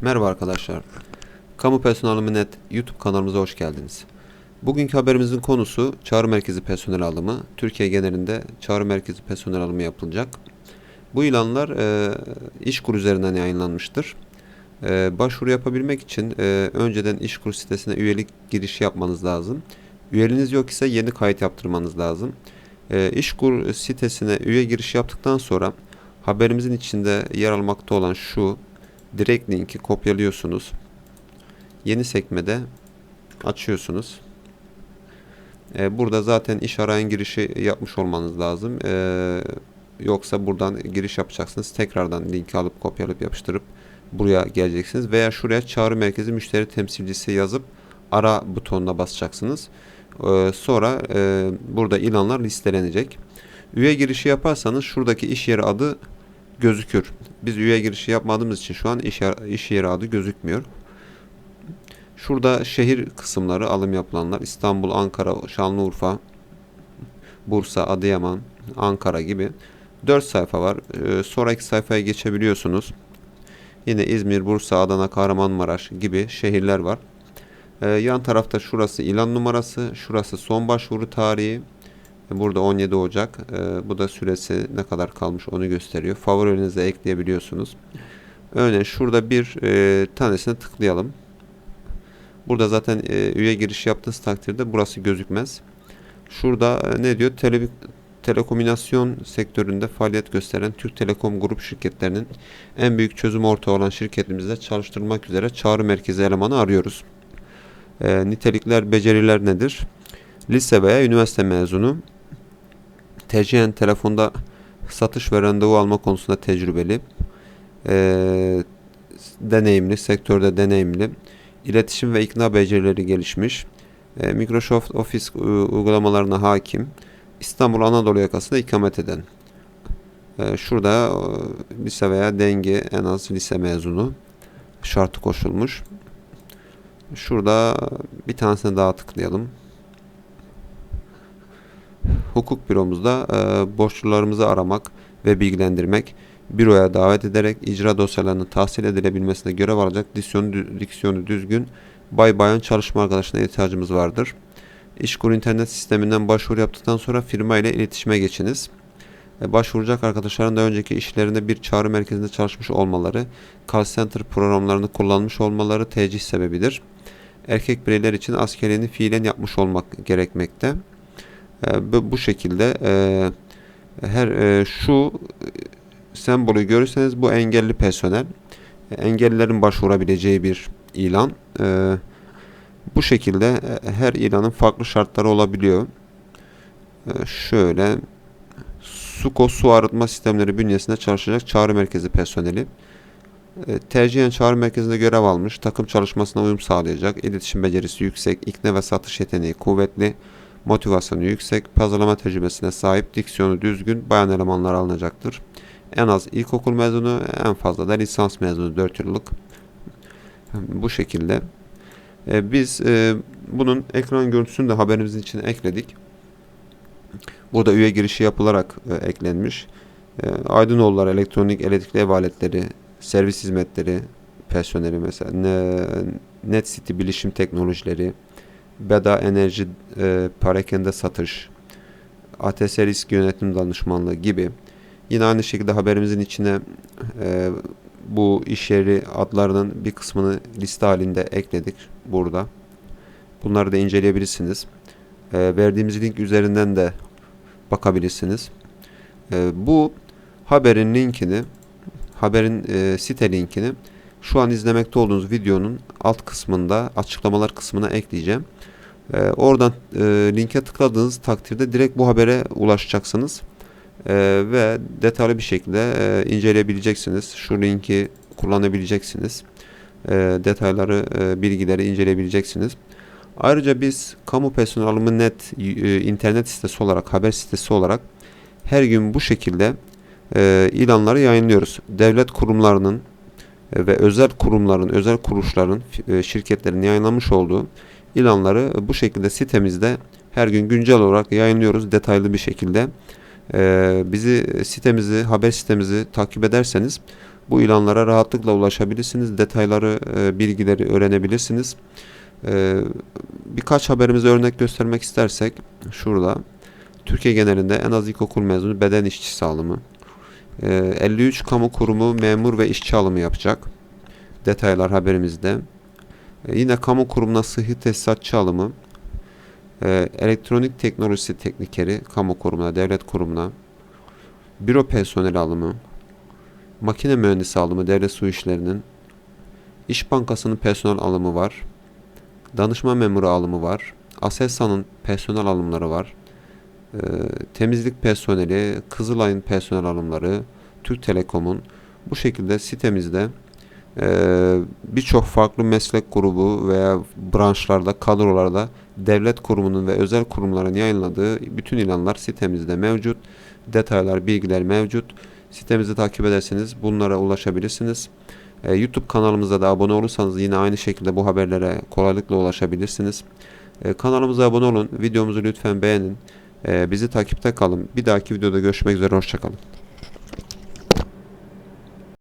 Merhaba arkadaşlar. Kamu Personeli Net YouTube kanalımıza hoş geldiniz. Bugünkü haberimizin konusu çağrı merkezi personel alımı. Türkiye genelinde çağrı merkezi personel alımı yapılacak. Bu ilanlar e, İşkur üzerinden yayınlanmıştır. E, başvuru yapabilmek için e, önceden İşkur sitesine üyelik girişi yapmanız lazım. Üyeliğiniz yok ise yeni kayıt yaptırmanız lazım. E, İşkur sitesine üye giriş yaptıktan sonra haberimizin içinde yer almakta olan şu direkt linki kopyalıyorsunuz. Yeni sekmede açıyorsunuz. Ee, burada zaten iş arayan girişi yapmış olmanız lazım. Ee, yoksa buradan giriş yapacaksınız. Tekrardan linki alıp kopyalayıp yapıştırıp buraya geleceksiniz. Veya şuraya çağrı merkezi müşteri temsilcisi yazıp ara butonuna basacaksınız. Ee, sonra e, burada ilanlar listelenecek. Üye girişi yaparsanız şuradaki iş yeri adı gözükür. Biz üye girişi yapmadığımız için şu an iş, iş yeri adı gözükmüyor. Şurada şehir kısımları alım yapılanlar İstanbul, Ankara, Şanlıurfa, Bursa, Adıyaman, Ankara gibi 4 sayfa var. Ee, sonraki sayfaya geçebiliyorsunuz. Yine İzmir, Bursa, Adana, Kahramanmaraş gibi şehirler var. Ee, yan tarafta şurası ilan numarası, şurası son başvuru tarihi. Burada 17 Ocak. Ee, bu da süresi ne kadar kalmış onu gösteriyor. Favorilerinize ekleyebiliyorsunuz. Örneğin şurada bir e, tanesine tıklayalım. Burada zaten e, üye giriş yaptığınız takdirde burası gözükmez. Şurada e, ne diyor? Tele, telekomünikasyon sektöründe faaliyet gösteren Türk Telekom grup şirketlerinin en büyük çözüm ortağı olan şirketimizde çalıştırmak üzere çağrı merkezi elemanı arıyoruz. E, nitelikler, beceriler nedir? Lise veya üniversite mezunu. Tercihen telefonda satış ve randevu alma konusunda tecrübeli. E, deneyimli, sektörde deneyimli iletişim ve ikna becerileri gelişmiş, e, Microsoft Office e, uygulamalarına hakim, İstanbul Anadolu yakasında ikamet eden. E, şurada lise veya denge en az lise mezunu şartı koşulmuş. Şurada bir tanesine daha tıklayalım. Hukuk büromuzda borçlularımızı aramak ve bilgilendirmek, büroya davet ederek icra dosyalarının tahsil edilebilmesine görev alacak diksiyonu, diksiyonu düzgün bay bayan çalışma arkadaşına ihtiyacımız vardır. İşkur internet sisteminden başvuru yaptıktan sonra firma ile iletişime geçiniz. E, başvuracak arkadaşların da önceki işlerinde bir çağrı merkezinde çalışmış olmaları, call center programlarını kullanmış olmaları tercih sebebidir. Erkek bireyler için askerliğini fiilen yapmış olmak gerekmekte. E, bu, şekilde e, her e, şu sembolü görürseniz bu engelli personel. Engellilerin başvurabileceği bir ilan. Ee, bu şekilde e, her ilanın farklı şartları olabiliyor. Ee, şöyle SUKO su arıtma sistemleri bünyesinde çalışacak çağrı merkezi personeli. Tercihen çağrı merkezinde görev almış, takım çalışmasına uyum sağlayacak, iletişim becerisi yüksek, ikna ve satış yeteneği kuvvetli, motivasyonu yüksek, pazarlama tecrübesine sahip, diksiyonu düzgün bayan elemanlar alınacaktır. En az ilkokul mezunu, en fazla da lisans mezunu 4 yıllık. Bu şekilde. Ee, biz e, bunun ekran görüntüsünü de haberimizin içine ekledik. Burada üye girişi yapılarak e, eklenmiş. E, Aydınoğullar elektronik elektrikli ev aletleri, servis hizmetleri personeli mesela ne, Net City bilişim teknolojileri, Beda Enerji e, parakende satış, ATS risk yönetim danışmanlığı gibi Yine aynı şekilde haberimizin içine e, bu iş yeri adlarının bir kısmını liste halinde ekledik burada. Bunları da inceleyebilirsiniz. E, verdiğimiz link üzerinden de bakabilirsiniz. E, bu haberin linkini, haberin e, site linkini şu an izlemekte olduğunuz videonun alt kısmında açıklamalar kısmına ekleyeceğim. E, oradan e, linke tıkladığınız takdirde direkt bu habere ulaşacaksınız e, ve detaylı bir şekilde e, inceleyebileceksiniz. Şu linki kullanabileceksiniz. E, detayları, e, bilgileri inceleyebileceksiniz. Ayrıca biz kamu personel alımı net e, internet sitesi olarak, haber sitesi olarak her gün bu şekilde e, ilanları yayınlıyoruz. Devlet kurumlarının ve özel kurumların, özel kuruluşların, e, şirketlerin yayınlamış olduğu ilanları bu şekilde sitemizde her gün güncel olarak yayınlıyoruz detaylı bir şekilde. Bizi sitemizi, haber sitemizi takip ederseniz Bu ilanlara rahatlıkla ulaşabilirsiniz. Detayları, e, bilgileri öğrenebilirsiniz. E, birkaç haberimize örnek göstermek istersek şurada Türkiye genelinde en az ilkokul mezunu beden işçisi alımı. E, 53 kamu kurumu memur ve işçi alımı yapacak. Detaylar haberimizde. E, yine kamu kurumuna sıhhi tesisatçı alımı. E, elektronik teknolojisi teknikeri kamu kurumuna, devlet kurumuna. Büro personeli alımı. Makine mühendisi alımı devlet su işlerinin. İş Bankası'nın personel alımı var. Danışma memuru alımı var. Aselsan'ın personel alımları var. Ee, temizlik personeli, Kızılay'ın personel alımları, Türk Telekom'un bu şekilde sitemizde e, birçok farklı meslek grubu veya branşlarda, kadrolarda devlet kurumunun ve özel kurumların yayınladığı bütün ilanlar sitemizde mevcut. Detaylar, bilgiler mevcut. Sitemizi takip ederseniz bunlara ulaşabilirsiniz. Ee, YouTube kanalımıza da abone olursanız yine aynı şekilde bu haberlere kolaylıkla ulaşabilirsiniz. Ee, kanalımıza abone olun. Videomuzu lütfen beğenin. Ee, bizi takipte kalın. Bir dahaki videoda görüşmek üzere. Hoşçakalın.